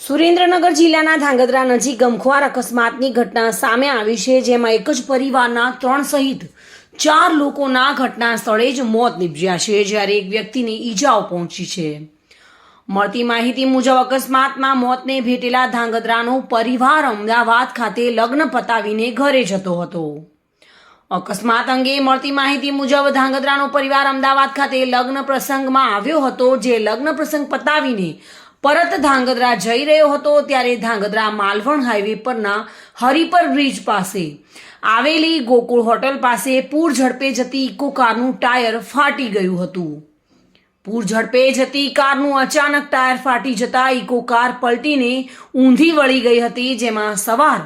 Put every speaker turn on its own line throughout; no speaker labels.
સુરેન્દ્રનગર જિલ્લાના ધાંગધ્રા નજીક ગમખ્વાર અકસ્માતની ઘટના સામે આવી છે, જેમાં એક જ પરિવારના ત્રણ સહિત ચાર લોકોના ઘટના સ્થળે જ મોત નીપજ્યા છે, જ્યારે એક વ્યક્તિને ઈજાઓ પહોંચી છે. મળતી માહિતી મુજબ અકસ્માતમાં મોતને ભેટેલા ધાંગધ્રાનો પરિવાર અમદાવાદ ખાતે લગ્ન પતાવીને ઘરે જતો હતો. અકસ્માત અંગે મળતી માહિતી મુજબ ધાંગધ્રાનો પરિવાર અમદાવાદ ખાતે લગ્ન પ્રસંગમાં આવ્યો હતો, જે લગ્ન પ્રસંગ પતાવીને પરત ધાંગધ્રા જઈ રહ્યો હતો ત્યારે ધાંગધ્રા માલવણ હાઈવે પરના હરિપર બ્રિજ પાસે આવેલી ગોકુળ હોટલ પાસે પૂર ઝડપે જતી ઇકો કારનું ટાયર ફાટી ગયું હતું. પૂર ઝડપે જતી કારનું અચાનક ટાયર ફાટી જતા ઇકો કાર પલટીને ઊંધી વળી ગઈ હતી, જેમાં સવાર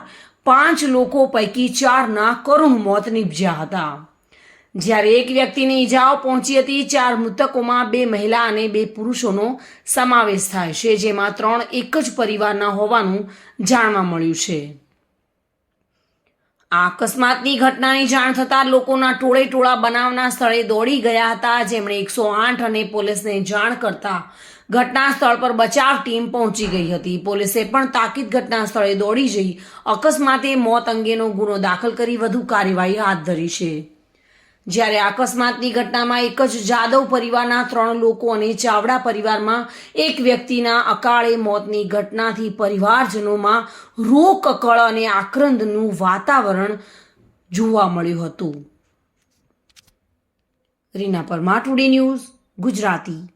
પાંચ લોકો પૈકી ચારના કરુણ મોત નીપજ્યા હતા. જ્યારે એક વ્યક્તિને ઈજાઓ પહોંચી હતી, ચાર મૃતકોમાં બે મહિલા અને બે પુરુષોનો સમાવેશ થાય છે, જેમાં ત્રણ એક જ પરિવારના હોવાનું જાણવા મળ્યું છે. આ અકસ્માતની ઘટનાની જાણ થતાં લોકોના ટોળે ટોળા બનાવના સ્થળે દોડી ગયા હતા. જેમણે એકસો આઠ અને પોલીસને જાણ કરતા ઘટના સ્થળ પર બચાવ ટીમ પહોંચી ગઈ હતી. પોલીસે પણ તાકીદ ઘટના સ્થળે દોડી જઈ અકસ્માતે મોત અંગેનો ગુનો દાખલ કરી વધુ કાર્યવાહી હાથ ધરી છે. જ્યારે અકસ્માતની ઘટનામાં એક જ જાદવ પરિવારના ત્રણ લોકો અને ચાવડા પરિવારમાં એક વ્યક્તિના અકાળે મોતની ઘટનાથી પરિવારજનોમાં રોકકળ અને આક્રંદનું વાતાવરણ જોવા મળ્યું હતું. Reena Parmar, today news Gujarati.